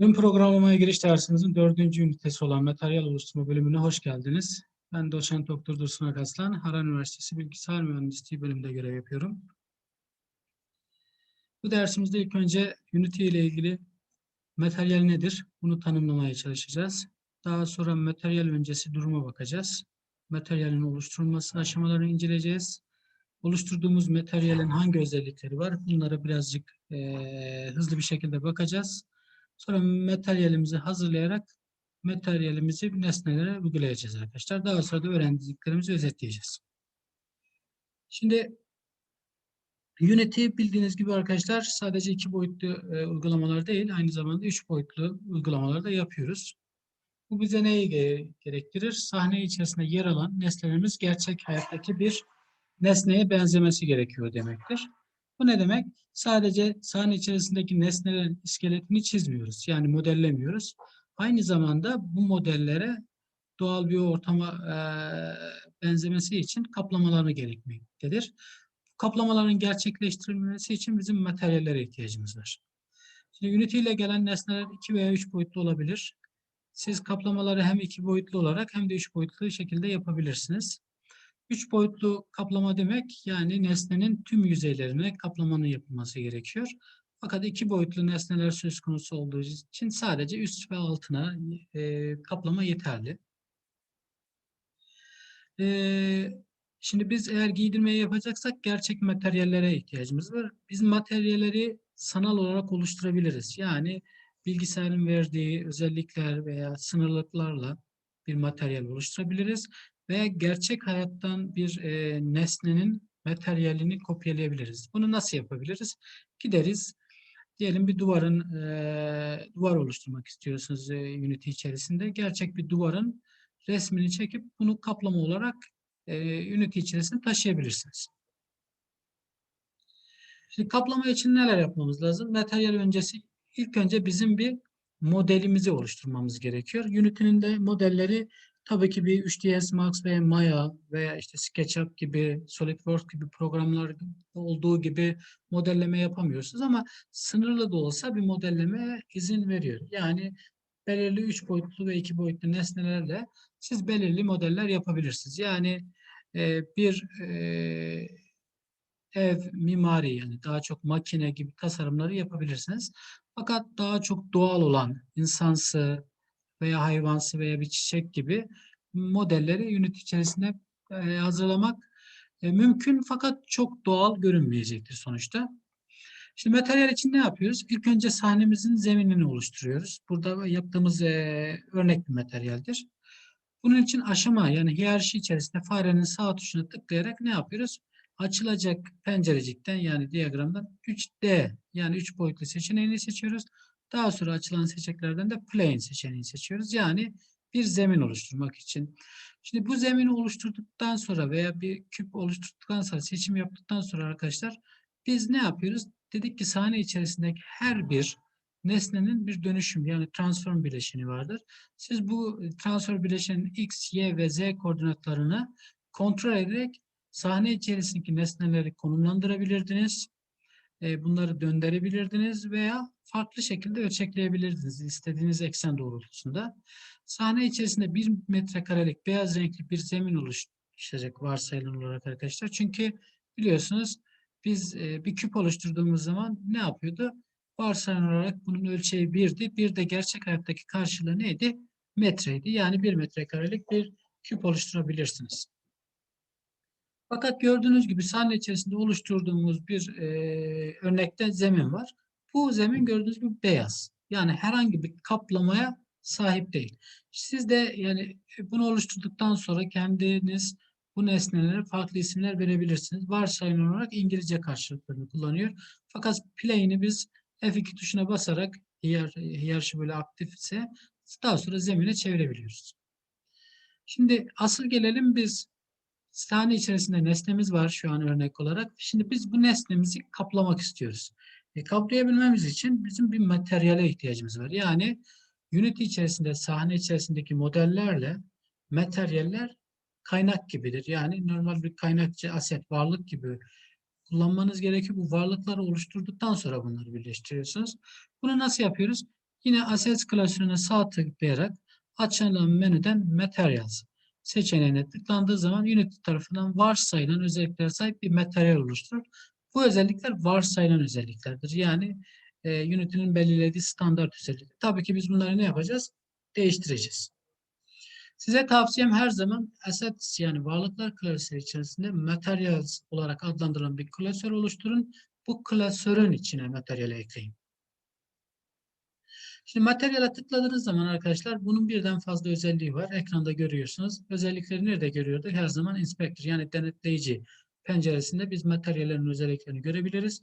Ön programlamaya giriş dersimizin dördüncü ünitesi olan materyal oluşturma bölümüne hoş geldiniz. Ben doçent doktor Dursun Akaslan, Harran Üniversitesi Bilgisayar Mühendisliği bölümünde görev yapıyorum. Bu dersimizde ilk önce Unity ile ilgili materyal nedir? Bunu tanımlamaya çalışacağız. Daha sonra materyal öncesi duruma bakacağız. Materyalin oluşturulması aşamalarını inceleyeceğiz. Oluşturduğumuz materyalin hangi özellikleri var? Bunlara birazcık eee, hızlı bir şekilde bakacağız. Sonra materyalimizi hazırlayarak materyalimizi nesnelere uygulayacağız arkadaşlar. Daha sonra da öğrendiklerimizi özetleyeceğiz. Şimdi Unity bildiğiniz gibi arkadaşlar sadece iki boyutlu e, uygulamalar değil, aynı zamanda üç boyutlu uygulamalar da yapıyoruz. Bu bize neyi ge- gerektirir? Sahne içerisinde yer alan nesnelerimiz gerçek hayattaki bir nesneye benzemesi gerekiyor demektir. Bu ne demek? Sadece sahne içerisindeki nesnelerin iskeletini çizmiyoruz. Yani modellemiyoruz. Aynı zamanda bu modellere doğal bir ortama eee, benzemesi için kaplamalarını gerekmektedir. Kaplamaların gerçekleştirilmesi için bizim materyallere ihtiyacımız var. Şimdi Unity ile gelen nesneler iki veya üç boyutlu olabilir. Siz kaplamaları hem iki boyutlu olarak hem de üç boyutlu şekilde yapabilirsiniz. Üç boyutlu kaplama demek yani nesnenin tüm yüzeylerine kaplamanın yapılması gerekiyor. Fakat iki boyutlu nesneler söz konusu olduğu için sadece üst ve altına e, kaplama yeterli. E, şimdi biz eğer giydirmeyi yapacaksak gerçek materyallere ihtiyacımız var. Biz materyalleri sanal olarak oluşturabiliriz. Yani bilgisayarın verdiği özellikler veya sınırlıklarla bir materyal oluşturabiliriz veya gerçek hayattan bir e, nesnenin materyalini kopyalayabiliriz. Bunu nasıl yapabiliriz? Gideriz, diyelim bir duvarın e, duvar oluşturmak istiyorsunuz e, Unity içerisinde. Gerçek bir duvarın resmini çekip bunu kaplama olarak e, Unity içerisine taşıyabilirsiniz. Şimdi kaplama için neler yapmamız lazım? Materyal öncesi ilk önce bizim bir modelimizi oluşturmamız gerekiyor. Unity'nin de modelleri Tabii ki bir 3ds Max veya Maya veya işte SketchUp gibi, SolidWorks gibi programlar olduğu gibi modelleme yapamıyorsunuz ama sınırlı da olsa bir modelleme izin veriyor. Yani belirli 3 boyutlu ve 2 boyutlu nesnelerle siz belirli modeller yapabilirsiniz. Yani e, bir e, ev mimari yani daha çok makine gibi tasarımları yapabilirsiniz. Fakat daha çok doğal olan insansı, veya hayvansı veya bir çiçek gibi modelleri Unity içerisinde e, hazırlamak e, mümkün fakat çok doğal görünmeyecektir sonuçta. Şimdi materyal için ne yapıyoruz? İlk önce sahnemizin zeminini oluşturuyoruz. Burada yaptığımız e, örnek bir materyaldir. Bunun için aşama yani hiyerarşi içerisinde farenin sağ tuşuna tıklayarak ne yapıyoruz? Açılacak pencerecikten yani diyagramdan 3D yani 3 boyutlu seçeneğini seçiyoruz. Daha sonra açılan seçeneklerden de plane seçeneğini seçiyoruz. Yani bir zemin oluşturmak için. Şimdi bu zemini oluşturduktan sonra veya bir küp oluşturduktan sonra seçim yaptıktan sonra arkadaşlar biz ne yapıyoruz? Dedik ki sahne içerisindeki her bir nesnenin bir dönüşüm yani transform bileşeni vardır. Siz bu transfer bileşenin x, y ve z koordinatlarını kontrol ederek sahne içerisindeki nesneleri konumlandırabilirdiniz. E, bunları döndürebilirdiniz veya farklı şekilde ölçekleyebilirdiniz istediğiniz eksen doğrultusunda. Sahne içerisinde bir metrekarelik beyaz renkli bir zemin oluşacak varsayılan olarak arkadaşlar. Çünkü biliyorsunuz biz e, bir küp oluşturduğumuz zaman ne yapıyordu? Varsayılan olarak bunun ölçeği birdi. Bir de gerçek hayattaki karşılığı neydi? Metreydi. Yani bir metrekarelik bir küp oluşturabilirsiniz. Fakat gördüğünüz gibi sahne içerisinde oluşturduğumuz bir e, örnekte zemin var. Bu zemin gördüğünüz gibi beyaz. Yani herhangi bir kaplamaya sahip değil. Siz de yani bunu oluşturduktan sonra kendiniz bu nesnelere farklı isimler verebilirsiniz. Varsayılan olarak İngilizce karşılıklarını kullanıyor. Fakat plane'i biz F2 tuşuna basarak hiyer, hiyerarşi böyle aktifse daha sonra zemine çevirebiliyoruz. Şimdi asıl gelelim biz sahne içerisinde nesnemiz var şu an örnek olarak. Şimdi biz bu nesnemizi kaplamak istiyoruz. E, kaplayabilmemiz için bizim bir materyale ihtiyacımız var. Yani Unity içerisinde sahne içerisindeki modellerle materyaller kaynak gibidir. Yani normal bir kaynakçı aset, varlık gibi kullanmanız gerekiyor. Bu varlıkları oluşturduktan sonra bunları birleştiriyorsunuz. Bunu nasıl yapıyoruz? Yine Assets klasörüne sağ tıklayarak açılan menüden Materials seçeneğine tıklandığı zaman Unity tarafından varsayılan özelliklere sahip bir materyal oluşturur. Bu özellikler varsayılan özelliklerdir. Yani e, Unity'nin belirlediği standart özellik. Tabii ki biz bunları ne yapacağız? Değiştireceğiz. Size tavsiyem her zaman assets yani varlıklar klasörü içerisinde materials olarak adlandırılan bir klasör oluşturun. Bu klasörün içine materyali ekleyin. Şimdi materyale tıkladığınız zaman arkadaşlar bunun birden fazla özelliği var. Ekranda görüyorsunuz. Özellikleri nerede görüyorduk? Her zaman inspector yani denetleyici penceresinde biz materyallerin özelliklerini görebiliriz.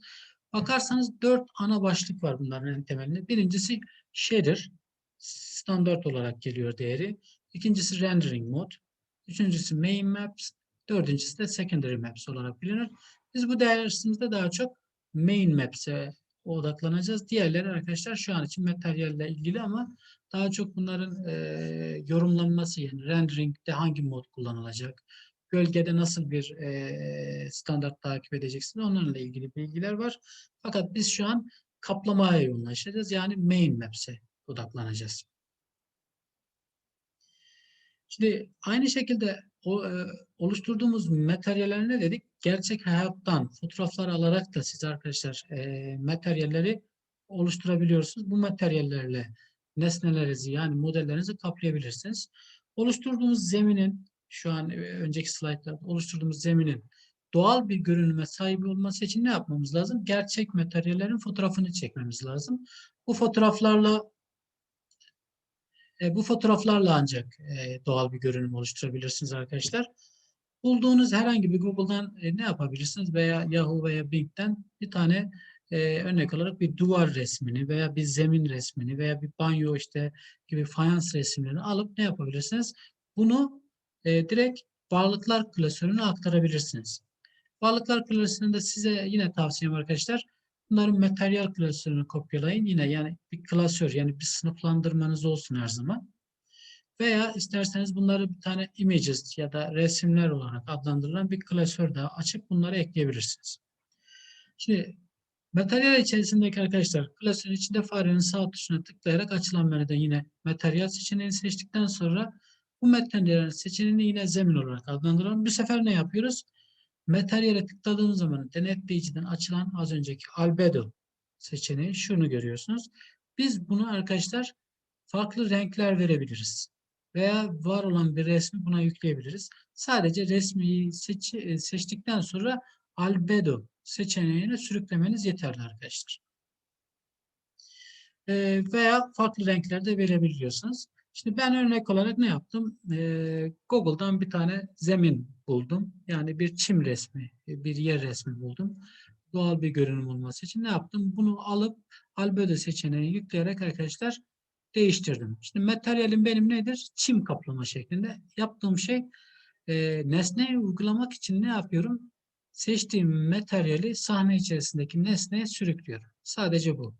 Bakarsanız dört ana başlık var bunların en temelinde. Birincisi shader. Standart olarak geliyor değeri. İkincisi rendering mode. Üçüncüsü main maps. Dördüncüsü de secondary maps olarak bilinir. Biz bu dersimizde daha çok main maps'e odaklanacağız. Diğerleri arkadaşlar şu an için materyalle ilgili ama daha çok bunların e, yorumlanması yani rendering'de hangi mod kullanılacak, gölgede nasıl bir e, standart takip edeceksiniz onlarla ilgili bilgiler var. Fakat biz şu an kaplamaya yoğunlaşacağız. Yani main maps'e odaklanacağız. Şimdi aynı şekilde o, e, oluşturduğumuz materyaller ne dedik? Gerçek hayattan fotoğraflar alarak da siz arkadaşlar e, materyalleri oluşturabiliyorsunuz. Bu materyallerle nesnelerinizi yani modellerinizi kaplayabilirsiniz. Oluşturduğumuz zeminin şu an e, önceki slaytlarda oluşturduğumuz zeminin doğal bir görünüme sahip olması için ne yapmamız lazım? Gerçek materyallerin fotoğrafını çekmemiz lazım. Bu fotoğraflarla e, bu fotoğraflarla ancak e, doğal bir görünüm oluşturabilirsiniz arkadaşlar. Bulduğunuz herhangi bir Google'dan e, ne yapabilirsiniz veya Yahoo veya Bing'den bir tane örnek olarak bir duvar resmini veya bir zemin resmini veya bir banyo işte gibi fayans resimlerini alıp ne yapabilirsiniz? Bunu direkt varlıklar klasörüne aktarabilirsiniz. Varlıklar klasöründe size yine tavsiyem arkadaşlar Bunların materyal klasörünü kopyalayın. Yine yani bir klasör yani bir sınıflandırmanız olsun her zaman. Veya isterseniz bunları bir tane images ya da resimler olarak adlandırılan bir klasör daha açıp bunları ekleyebilirsiniz. Şimdi materyal içerisindeki arkadaşlar klasörün içinde farenin sağ tuşuna tıklayarak açılan menüden yine materyal seçeneğini seçtikten sonra bu materyal seçeneğini yine zemin olarak adlandıralım. Bu sefer ne yapıyoruz? Materyale tıkladığınız zaman denetleyiciden açılan az önceki albedo seçeneği şunu görüyorsunuz. Biz bunu arkadaşlar farklı renkler verebiliriz. Veya var olan bir resmi buna yükleyebiliriz. Sadece resmi seç, seçtikten sonra albedo seçeneğine sürüklemeniz yeterli arkadaşlar. Ee, veya farklı renklerde verebiliyorsunuz. Şimdi ben örnek olarak ne yaptım? Ee, Google'dan bir tane zemin buldum. Yani bir çim resmi, bir yer resmi buldum. Doğal bir görünüm olması için ne yaptım? Bunu alıp albedo seçeneğini yükleyerek arkadaşlar değiştirdim. Şimdi materyalim benim nedir? Çim kaplama şeklinde. Yaptığım şey e, nesneyi uygulamak için ne yapıyorum? Seçtiğim materyali sahne içerisindeki nesneye sürüklüyorum. Sadece bu.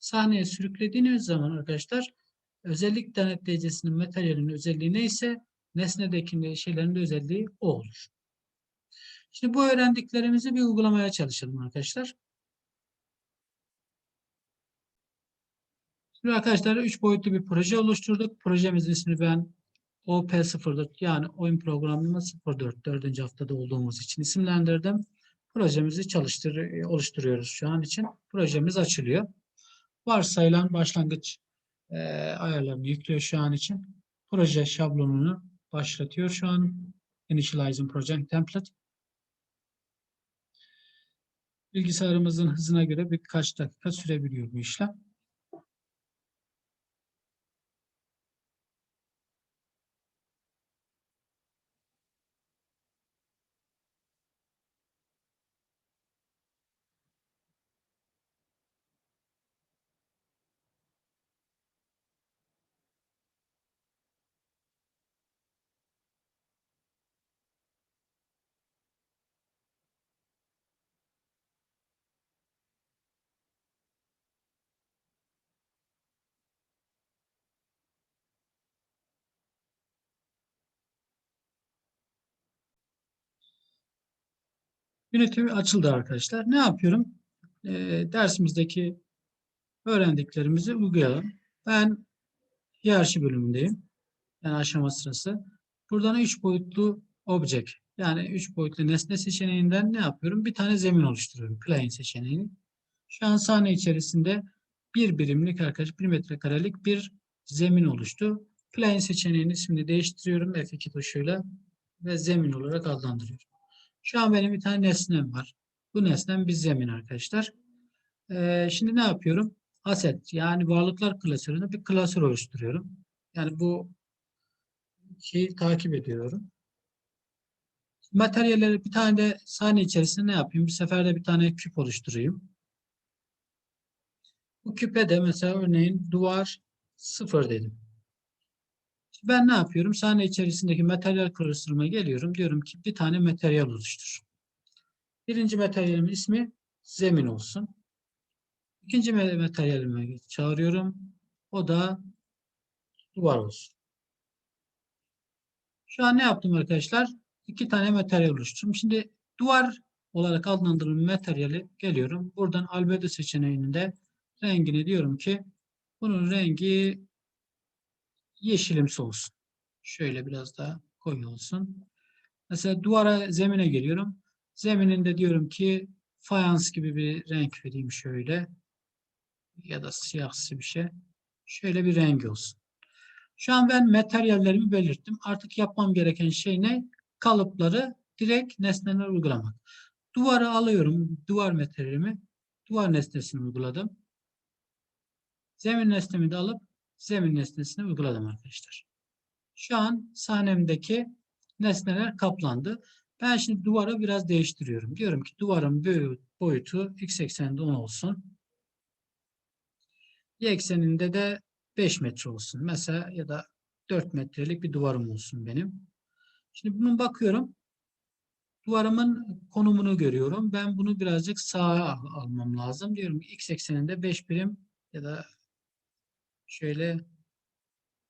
Sahneye sürüklediğiniz zaman arkadaşlar özellik denetleyicisinin materyalinin özelliği neyse nesnedeki şeylerin de özelliği o olur. Şimdi bu öğrendiklerimizi bir uygulamaya çalışalım arkadaşlar. Şimdi arkadaşlar üç boyutlu bir proje oluşturduk. Projemizin ismini ben OP04 yani oyun programlama 04 dördüncü haftada olduğumuz için isimlendirdim. Projemizi çalıştır oluşturuyoruz şu an için. Projemiz açılıyor. Varsayılan başlangıç e, ayarlarını yüklüyor şu an için. Proje şablonunu başlatıyor şu an. Initializing Project Template. Bilgisayarımızın hızına göre birkaç dakika sürebiliyor bu işlem. Yönetimi açıldı arkadaşlar. Ne yapıyorum? E, dersimizdeki öğrendiklerimizi uygulayalım. Ben hiyerarşi bölümündeyim. Yani aşama sırası. Buradan üç boyutlu object yani üç boyutlu nesne seçeneğinden ne yapıyorum? Bir tane zemin oluşturuyorum. Plane seçeneğini. Şu an sahne içerisinde bir birimlik arkadaş, bir metrekarelik bir zemin oluştu. Plane seçeneğinin ismini değiştiriyorum F2 tuşuyla ve zemin olarak adlandırıyorum. Şu an benim bir tane nesnem var. Bu nesnem bir zemin arkadaşlar. Ee, şimdi ne yapıyorum? Asset yani varlıklar klasöründe bir klasör oluşturuyorum. Yani bu şeyi takip ediyorum. Materyalleri bir tane de sahne içerisinde ne yapayım? Bir seferde bir tane küp oluşturayım. Bu küpe de mesela örneğin duvar sıfır dedim. Ben ne yapıyorum? Sahne içerisindeki materyal klasörüme geliyorum. Diyorum ki bir tane materyal oluştur. Birinci materyalimin ismi zemin olsun. İkinci materyalime çağırıyorum. O da duvar olsun. Şu an ne yaptım arkadaşlar? İki tane materyal oluşturdum. Şimdi duvar olarak adlandırılan materyali geliyorum. Buradan albedo seçeneğinde rengini diyorum ki bunun rengi yeşilimsi olsun. Şöyle biraz daha koyu olsun. Mesela duvara, zemine geliyorum. Zemininde diyorum ki fayans gibi bir renk vereyim şöyle. Ya da siyahsı bir şey. Şöyle bir rengi olsun. Şu an ben materyallerimi belirttim. Artık yapmam gereken şey ne? Kalıpları direkt nesneler uygulamak. Duvarı alıyorum. Duvar materyalimi. Duvar nesnesini uyguladım. Zemin nesnemi de alıp zemin nesnesini uyguladım arkadaşlar. Şu an sahnemdeki nesneler kaplandı. Ben şimdi duvarı biraz değiştiriyorum. Diyorum ki duvarın boyutu x ekseninde 10 olsun. Y ekseninde de 5 metre olsun. Mesela ya da 4 metrelik bir duvarım olsun benim. Şimdi bunun bakıyorum. Duvarımın konumunu görüyorum. Ben bunu birazcık sağa almam lazım. Diyorum ki x ekseninde 5 birim ya da şöyle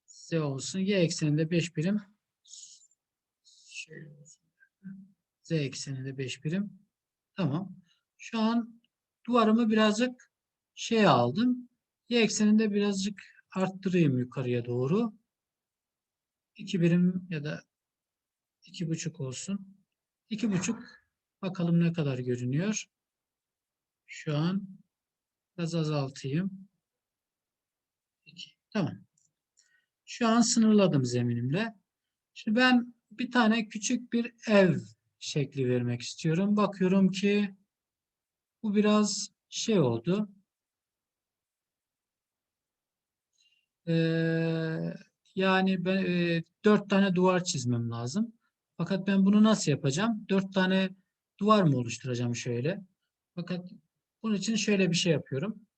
z olsun. Y ekseninde 5 birim şöyle olsun. Z ekseninde 5 birim. Tamam. Şu an duvarımı birazcık şey aldım. Y ekseninde birazcık arttırayım yukarıya doğru. 2 birim ya da iki buçuk olsun. İki buçuk bakalım ne kadar görünüyor. Şu an biraz azaltayım. 2. Tamam. Şu an sınırladım zeminimle. Şimdi ben bir tane küçük bir ev şekli vermek istiyorum. Bakıyorum ki bu biraz şey oldu. Ee, yani ben e, dört tane duvar çizmem lazım. Fakat ben bunu nasıl yapacağım? Dört tane duvar mı oluşturacağım şöyle? Fakat bunun için şöyle bir şey yapıyorum.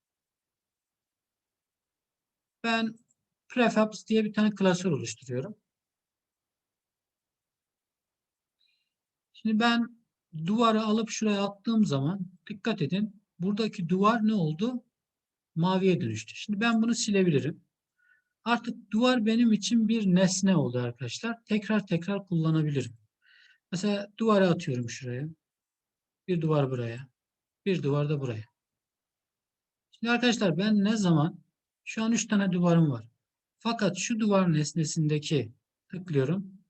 Ben prefabs diye bir tane klasör oluşturuyorum. Şimdi ben duvarı alıp şuraya attığım zaman dikkat edin. Buradaki duvar ne oldu? Maviye dönüştü. Şimdi ben bunu silebilirim. Artık duvar benim için bir nesne oldu arkadaşlar. Tekrar tekrar kullanabilirim. Mesela duvara atıyorum şuraya. Bir duvar buraya. Bir duvar da buraya. Şimdi arkadaşlar ben ne zaman şu an üç tane duvarım var. Fakat şu duvar nesnesindeki tıklıyorum.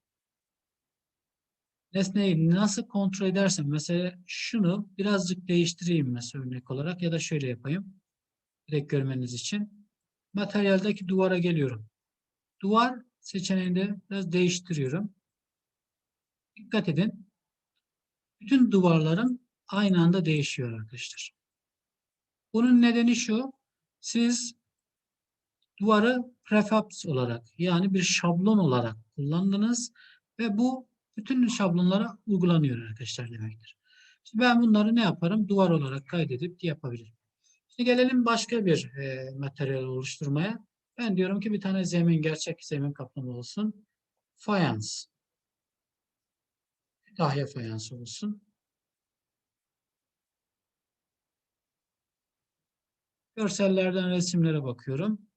Nesneyi nasıl kontrol edersem mesela şunu birazcık değiştireyim mesela örnek olarak ya da şöyle yapayım. Direkt görmeniz için materyaldeki duvara geliyorum. Duvar seçeneğinde biraz değiştiriyorum. Dikkat edin. Bütün duvarlarım aynı anda değişiyor arkadaşlar. Bunun nedeni şu. Siz duvarı prefabs olarak yani bir şablon olarak kullandınız ve bu bütün şablonlara uygulanıyor arkadaşlar demektir. Şimdi ben bunları ne yaparım? Duvar olarak kaydedip yapabilirim. Şimdi gelelim başka bir e, materyal oluşturmaya. Ben diyorum ki bir tane zemin, gerçek zemin kaplama olsun. Fayans. Kütahya fayansı olsun. Görsellerden resimlere bakıyorum.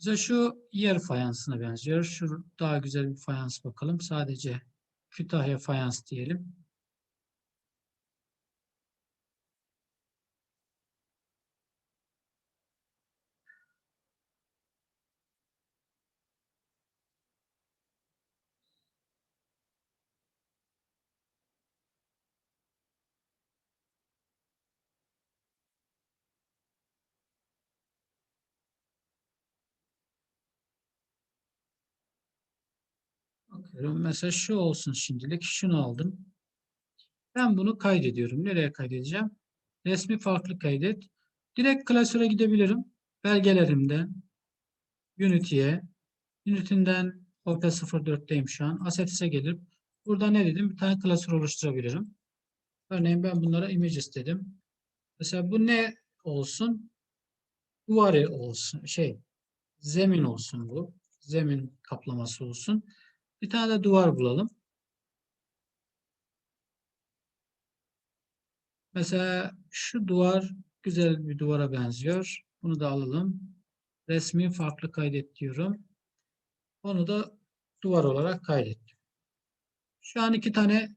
Bize şu yer fayansına benziyor. Şu daha güzel bir fayans bakalım. Sadece Kütahya fayans diyelim. Bakıyorum. Mesela şu olsun şimdilik. Şunu aldım. Ben bunu kaydediyorum. Nereye kaydedeceğim? Resmi farklı kaydet. Direkt klasöre gidebilirim. Belgelerimden Unity'ye Unity'den OP04'teyim şu an. Assets'e gelip burada ne dedim? Bir tane klasör oluşturabilirim. Örneğin ben bunlara image istedim. Mesela bu ne olsun? Duvarı olsun. Şey, zemin olsun bu. Zemin kaplaması olsun. Bir tane de duvar bulalım. Mesela şu duvar güzel bir duvara benziyor. Bunu da alalım. Resmi farklı kaydet diyorum. Onu da duvar olarak kaydettim. Şu an iki tane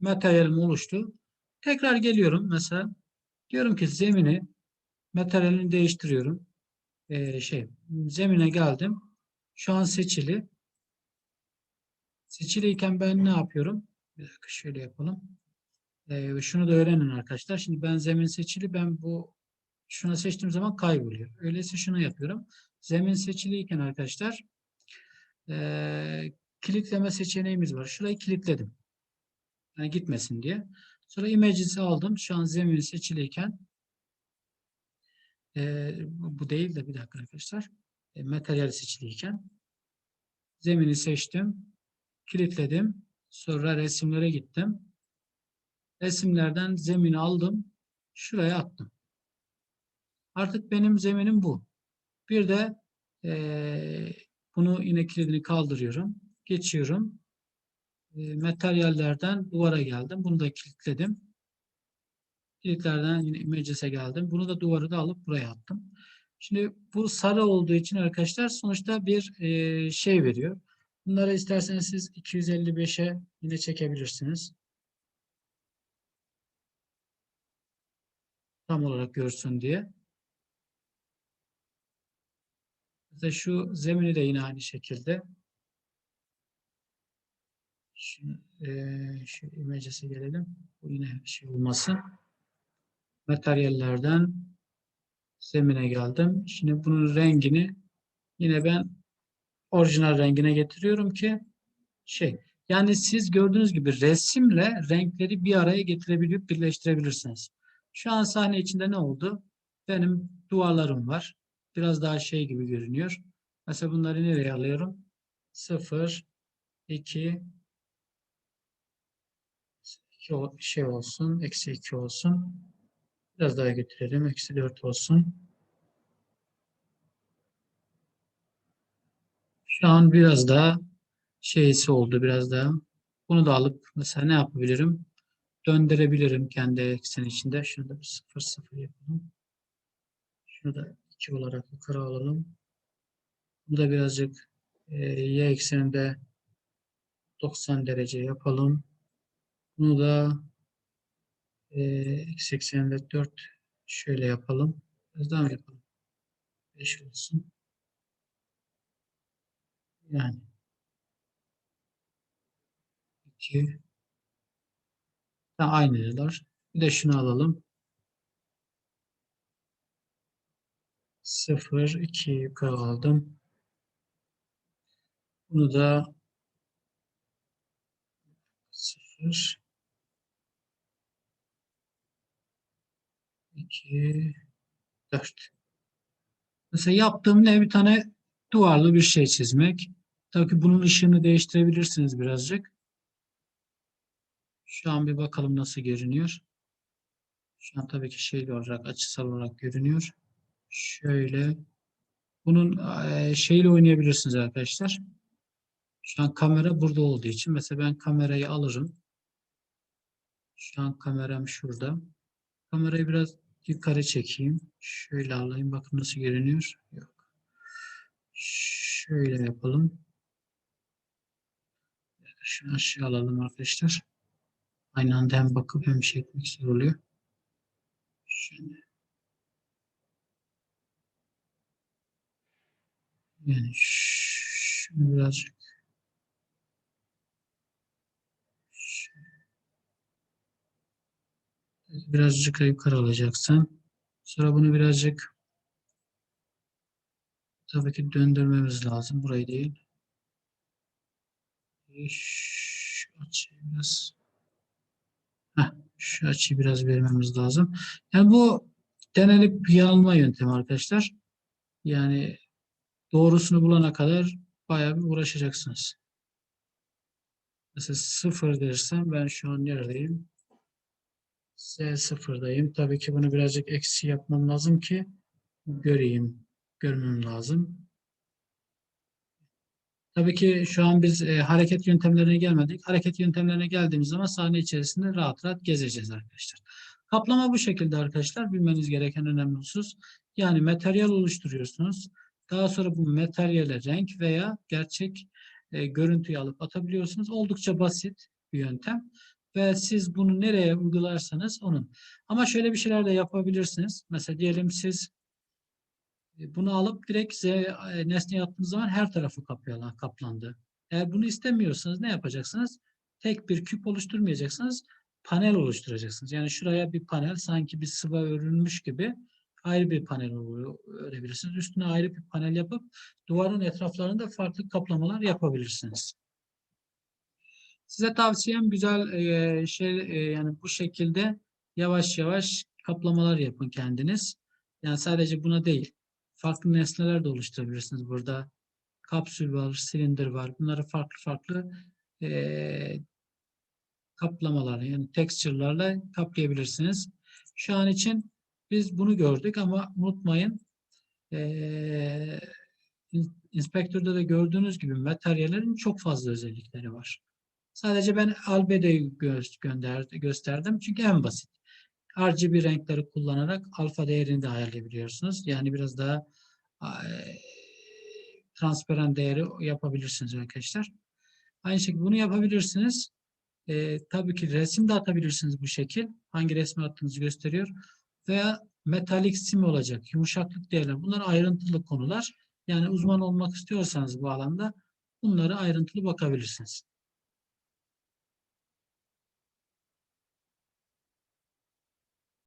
materyalim oluştu. Tekrar geliyorum mesela. Diyorum ki zemini materyalini değiştiriyorum. Ee, şey zemine geldim. Şu an seçili. Seçiliyken ben ne yapıyorum? Bir dakika şöyle yapalım. Ee, şunu da öğrenin arkadaşlar. Şimdi ben zemin seçili. Ben bu şuna seçtiğim zaman kayboluyor. Öyleyse şunu yapıyorum. Zemin seçiliyken arkadaşlar ee, kilitleme seçeneğimiz var. Şurayı kilitledim. Yani gitmesin diye. Sonra images'i aldım. Şu an zemin seçiliyken bu bu değil de bir dakika arkadaşlar. E, materyal seçiliyken zemini seçtim. Kilitledim. Sonra resimlere gittim. Resimlerden zemini aldım. Şuraya attım. Artık benim zeminim bu. Bir de eee, bunu yine kilidini kaldırıyorum. Geçiyorum. Eee, materyallerden duvara geldim. Bunu da kilitledim. Kilitlerden yine images'e geldim. Bunu da duvarı da alıp buraya attım. Şimdi bu sarı olduğu için arkadaşlar sonuçta bir eee, şey veriyor. Bunları isterseniz siz 255'e yine çekebilirsiniz. Tam olarak görsün diye. Mesela şu zemini de yine aynı şekilde. Şimdi, eee şu images'e gelelim. Bu yine şey olmasın. Materyallerden zemine geldim. Şimdi bunun rengini yine ben orijinal rengine getiriyorum ki şey yani siz gördüğünüz gibi resimle renkleri bir araya getirebilip birleştirebilirsiniz. Şu an sahne içinde ne oldu? Benim duvarlarım var. Biraz daha şey gibi görünüyor. Mesela bunları nereye alıyorum? 0 2 2 şey olsun. Eksi 2 olsun. Biraz daha götürelim. Eksi 4 olsun. Şu an biraz daha şeysi oldu biraz daha. Bunu da alıp mesela ne yapabilirim? Döndürebilirim kendi eksen içinde. Şunu da bir 0 0 yapalım. Şunu da 2 olarak yukarı alalım. Bu da birazcık e, y ekseninde 90 derece yapalım. Bunu da e, x ekseninde 4 şöyle yapalım. Biraz daha mı yapalım? 5 olsun. Yani 2 Ha, aynılar. Bir de şunu alalım. 0 2 yukarı aldım. Bunu da 0 2 4 Mesela yaptığım ne? Bir tane duvarlı bir şey çizmek. Tabii ki bunun ışığını değiştirebilirsiniz birazcık. Şu an bir bakalım nasıl görünüyor. Şu an tabii ki şey olarak açısal olarak görünüyor. Şöyle. Bunun eee, şeyle oynayabilirsiniz arkadaşlar. Şu an kamera burada olduğu için mesela ben kamerayı alırım. Şu an kameram şurada. Kamerayı biraz yukarı çekeyim. Şöyle alayım. Bakın nasıl görünüyor. Yok. Şöyle yapalım. Şunu aşağı alalım arkadaşlar. Aynı anda hem bakıp hem şey etmek güzel oluyor. Şöyle. Yani şunu birazcık birazcık yukarı alacaksın. Sonra bunu birazcık tabii ki döndürmemiz lazım. Burayı değil. E, Şu açıyı biraz şu açıyı biraz vermemiz lazım. Yani bu denenip yanılma yöntemi arkadaşlar. Yani doğrusunu bulana kadar bayağı bir uğraşacaksınız. Mesela sıfır dersem ben şu an neredeyim? Z sıfırdayım. Tabii ki bunu birazcık eksi yapmam lazım ki göreyim. Görmem lazım. Tabii ki şu an biz e, hareket yöntemlerine gelmedik. Hareket yöntemlerine geldiğimiz zaman sahne içerisinde rahat rahat gezeceğiz arkadaşlar. Kaplama bu şekilde arkadaşlar. Bilmeniz gereken önemli husus. Yani materyal oluşturuyorsunuz. Daha sonra bu materyale renk veya gerçek e, görüntüyü alıp atabiliyorsunuz. Oldukça basit bir yöntem. Ve siz bunu nereye uygularsanız onun. Ama şöyle bir şeyler de yapabilirsiniz. Mesela diyelim siz bunu alıp direkt Z e, nesne yaptığınız zaman her tarafı kapıyor, kaplandı. Eğer bunu istemiyorsanız ne yapacaksınız? Tek bir küp oluşturmayacaksınız. Panel oluşturacaksınız. Yani şuraya bir panel sanki bir sıva örülmüş gibi ayrı bir panel örebilirsiniz. Üstüne ayrı bir panel yapıp duvarın etraflarında farklı kaplamalar yapabilirsiniz. Size tavsiyem güzel e, şey e, yani bu şekilde yavaş yavaş kaplamalar yapın kendiniz. Yani sadece buna değil. Farklı nesneler de oluşturabilirsiniz burada. Kapsül var, silindir var. Bunları farklı farklı e, kaplamalar yani texture'larla kaplayabilirsiniz. Şu an için biz bunu gördük ama unutmayın e, in- inspektörde de gördüğünüz gibi materyallerin çok fazla özellikleri var. Sadece ben albedo'yu gö- gösterdim çünkü en basit. RGB renkleri kullanarak alfa değerini de ayarlayabiliyorsunuz. Yani biraz daha eee, transparan değeri yapabilirsiniz arkadaşlar. Aynı şekilde bunu yapabilirsiniz. Eee, tabii ki resim de atabilirsiniz bu şekil. Hangi resmi attığınızı gösteriyor. Veya metalik sim olacak. Yumuşaklık değerleri. Bunlar ayrıntılı konular. Yani uzman olmak istiyorsanız bu alanda bunları ayrıntılı bakabilirsiniz.